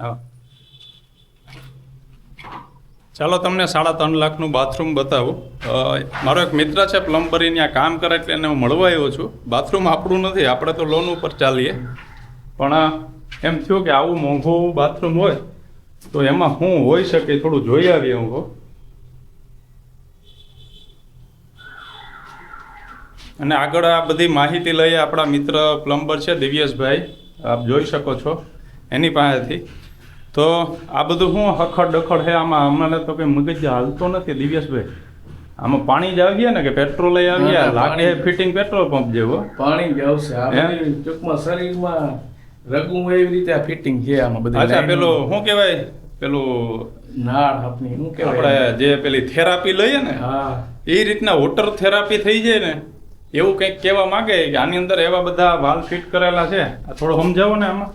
હા. ચાલો તમને સાડા ત્રણ લાખનું બાથરૂમ બતાવું. મારો એક મિત્ર છે પ્લમ્બરી ત્યાં કામ કરે એટલે એને હું મળવા આવ્યો છું. બાથરૂમ આપણું નથી, આપણે તો લોન ઉપર ચાલીએ. પણ એમ થયું કે આવું મોંઘું બાથરૂમ હોય, તો એમાં હું હોઈ શકે થોડું જોઈ આવીએ હું. અને આગળ આ બધી માહિતી લઈએ. આપણા મિત્ર પ્લમ્બર છે, દિવ્યેશભાઈ. આપ જોઈ શકો છો એની પાસેથી. તો આ બધું શું હખડ ડખડ છે? આમાં અમને તો કંઈ મગજ હાલતો નથી દિવ્યેશભાઈ. આમાં પાણી જ આવીએ ને કે પેટ્રોલ ના, લાગે ફિટિંગ પેટ્રોલ પંપ જેવો. પાણી જ આવશે. ટૂંકમાં શરીરમાં રગું એવી રીતે આ ફિટિંગ છે આમાં બધું અચ્છા. પેલું શું કહેવાય? પેલું નાળ આપની શું આપણે જે પેલી થેરાપી લઈએ ને હા. એ રીતના વોટર થેરાપી થઈ જાય ને એવું કંઈક કહેવા માંગે કે આની અંદર એવા બધા વાલ ફિટ કરેલા છે. આ થોડું સમજાવો ને આમાં.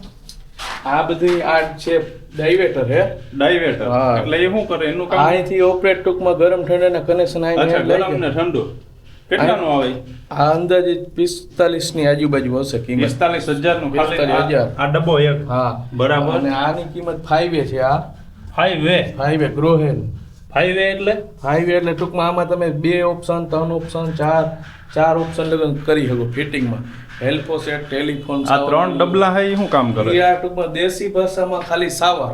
આ બધી આ છે ડાયવેટર હે? ડાયવેટર એટલે એ શું કરે? એનું કામ? અહીંથી ઓપરેટ ટૂંકમાં ગરમ ઠંડાના કનેક્શન અચ્છા ગરમ ને ઠંડુ. કેટલાનો આવે? આ અંદાજે પિસ્તાલીસની આજુબાજુ હશે કિંમત. પિસ્તાલીસ હજારનું પિસ્તાલીસ હજાર. આ- ડબ્બો એક? હા. બરાબર. અને આની કિંમત ફાઈવે છે આ. ફાઈવે વે ફાઈવ ગ્રોહેલ. ફાઈવ વે એટલે? હાઈવે એટલે ટૂંકમાં આમાં તમે બે ઓપ્શન ત્રણ ઓપ્શન ચાર ચાર ઓપ્શન લગન કરી શકો ફિટિંગમાં હેલ્પો સેટ ટેલિફોન આ ત્રણ ડબલા હે એ શું કામ કરે? આ ટૂંકમાં દેશી ભાષામાં ખાલી સાવર.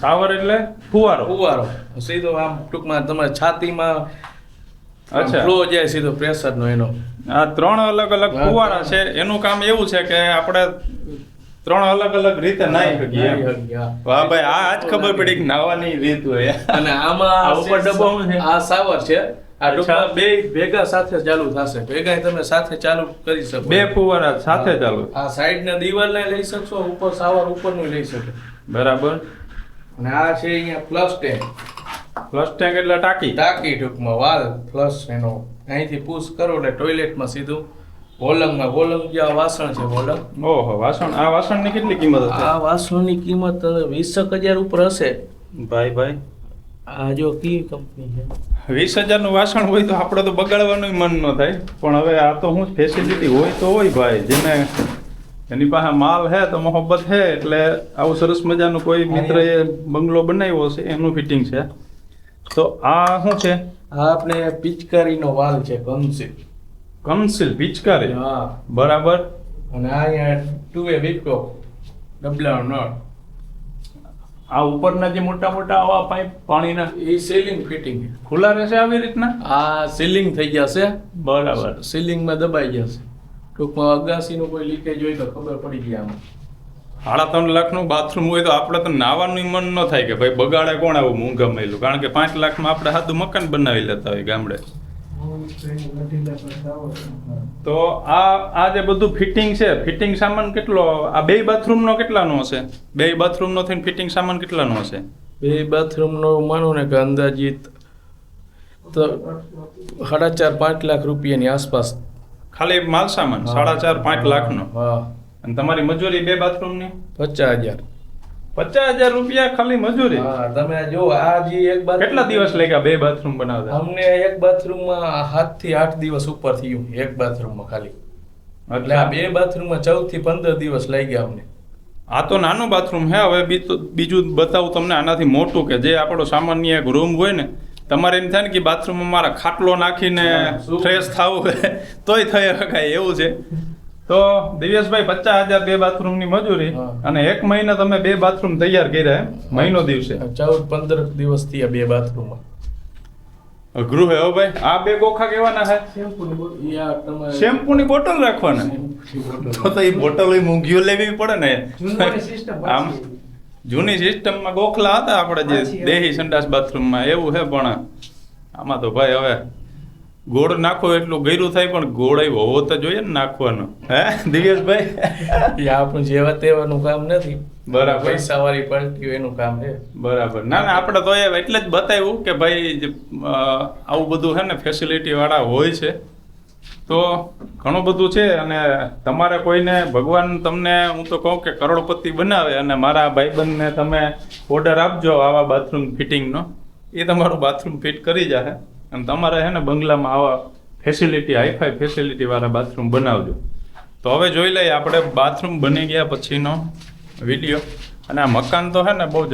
સાવર એટલે ફુવારો? ફુવારો. સીધો આમ ટૂંકમાં તમારે છાતીમાં અચ્છા. ફ્લો જાય સીધો પ્રેશરનો એનો. આ ત્રણ અલગ અલગ. ફુવારા છે એનું કામ એવું છે કે આપણે ત્રણ અલગ અલગ રીતે નાહી શકીએ. વાહ ભાઈ આ આજ ખબર પડી કે નાવાની રીત હોય. અને આમાં આ ઉપર ડબ્બો છે? આ સાવર છે. આ ડબ્બા બે ભેગા સાથે ચાલુ થશે. ભેગા તમે સાથે ચાલુ કરી શકો. બે ફુવારા સાથે ચાલુ. આ સાઈડ ના દિવાલ ને લઈ શકશો ઉપર સાવર ઉપરનું લઈ શકો. બરાબર. અને આ છે અહીંયા પ્લસ ટેન પ્લસ ટેન્ક એટલે ટાંકી? ટાંકી ટૂંકમાં વાલ પ્લસ એનો. અહીંથી પુશ કરો એટલે ટોયલેટમાં સીધું વોલંગમાં વોલંગ જે આ વાસણ છે વોલંગ ઓહો વાસણ આ વાસણની કેટલી કિંમત હશે? આ વાસણની કિંમત વીસક હજાર ઉપર હશે. ભાઈ ભાઈ. આ જો કી કંપની છે? વીસ હજારનું વાસણ હોય તો આપણે તો બગાડવાનું મન ન થાય. પણ હવે આ તો શું ફેસિલિટી હોય તો હોય ભાઈ જેને એની પાસે માલ હે તો મોહબ્બત હે એટલે આવું સરસ મજાનું કોઈ મિત્રએ બંગલો બનાવ્યો છે એનું ફિટિંગ છે. તો આ શું છે? આ આપણે પિચકારીનો વાલ છે કન્સી કન્સિલ પિચકારી. હા. બરાબર? અને આ અહીંયા ટુ વે વિપકો ડબલા નળ. આ ઉપરના જે મોટા મોટા આવા પાઇપ પાણીના એ સીલિંગ ફિટિંગ ખુલ્લા રહેશે આવી રીતના? આ સીલિંગ થઈ જશે. બરાબર. સીલિંગમાં દબાઈ જશે. ટૂંકમાં અગાસીનું કોઈ લીકેજ હોય તો ખબર પડી ગઈ આમાં. સાડા ત્રણ લાખનું બાથરૂમ હોય તો આપણે તો નાવાનું મન ન થાય કે ભાઈ બગાડે કોણ આવું મોંઘા મળેલું કારણ કે પાંચ લાખમાં આપણે સાદું મકાન બનાવી લેતા હોય ગામડે. તો આ આ જે બધું ફિટિંગ છે ફિટિંગ સામાન કેટલો આ બે બાથરૂમનો કેટલાનો હશે? બે બાથરૂમનો થઈને ફિટિંગ સામાન કેટલાનો હશે? બે બાથરૂમનો માનો ને કે અંદાજિત તો સાડા ચાર પાંચ લાખ રૂપિયાની આસપાસ. ખાલી માલ સામાન સાડા ચાર પાંચ લાખનો? હા. અને તમારી મજૂરી બે બાથરૂમની પચાસ હજાર. પચાસ હજાર રૂપિયા ખાલી મજૂરી. હા તમે જો આ જે એક બાથ કેટલા દિવસ લાગ્યા બે બાથરૂમ બનાવતા? અમને એક બાથરૂમમાં સાતથી આઠ દિવસ ઉપર થયું એક બાથરૂમમાં ખાલી. એટલે આ બે બાથરૂમમાં ચૌદથી પંદર દિવસ લઈ ગયા અમને. આ તો નાનું બાથરૂમ હે હવે બીજું બીજું બતાવું તમને આનાથી મોટું કે જે આપણો સામાન્ય એક રૂમ હોય ને તમારે એમ થાય ને કે બાથરૂમમાં મારા ખાટલો નાખીને? ફ્રેશ થવું તોય થઈ શકાય એવું છે. તો દિવ્યેશભાઈ પચાસ હજાર બે બાથરૂમની મજૂરી અને એક મહિના તમે બે બાથરૂમ તૈયાર કર્યા મહિનો દિવસે. ચૌદ પંદર દિવસથી આ બે બાથરૂમ અઘરું હે હો ભાઈ. આ બે ગોખા કેવાના છે શેમ્પુ ની બોટલ રાખવાના. તો તો એ બોટલ મૂંઘીઓ લેવી પડે ને. આમ જૂની સિસ્ટમમાં ગોખલા હતા આપણે જે દેહી સંડાસ બાથરૂમમાં એવું છે પણ. આમાં તો ભાઈ હવે ગોળ નાખો એટલું ગયરું થાય પણ ગોળ એ હોવો તો જોઈએ ને નાખવાનો. હે દિવ્યેશભાઈ? આપણું જેવા તેવાનું કામ નથી. બરાબર. પૈસા વાળી પાર્ટી એનું કામ છે. બરાબર. ના ના આપણે તો એ એટલે જ બતાવ્યું કે ભાઈ આવું બધું છે ને ફેસિલિટી વાળા હોય છે તો ઘણું બધું છે અને તમારે કોઈને ભગવાન તમને હું તો કહું કે કરોડપતિ બનાવે અને મારા ભાઈબંધને તમે ઓર્ડર આપજો આવા બાથરૂમ ફિટિંગનો એ તમારું બાથરૂમ ફિટ કરી જશે અને તમારે છે ને બંગલામાં આવા ફેસિલિટી હાઈફાઈ ફેસિલિટી વાળા બાથરૂમ બનાવજો. તો હવે જોઈ લઈએ, આપણે બાથરૂમ બની ગયા પછીનો વીડિયો અને આ મકાન તો છે ને બહુ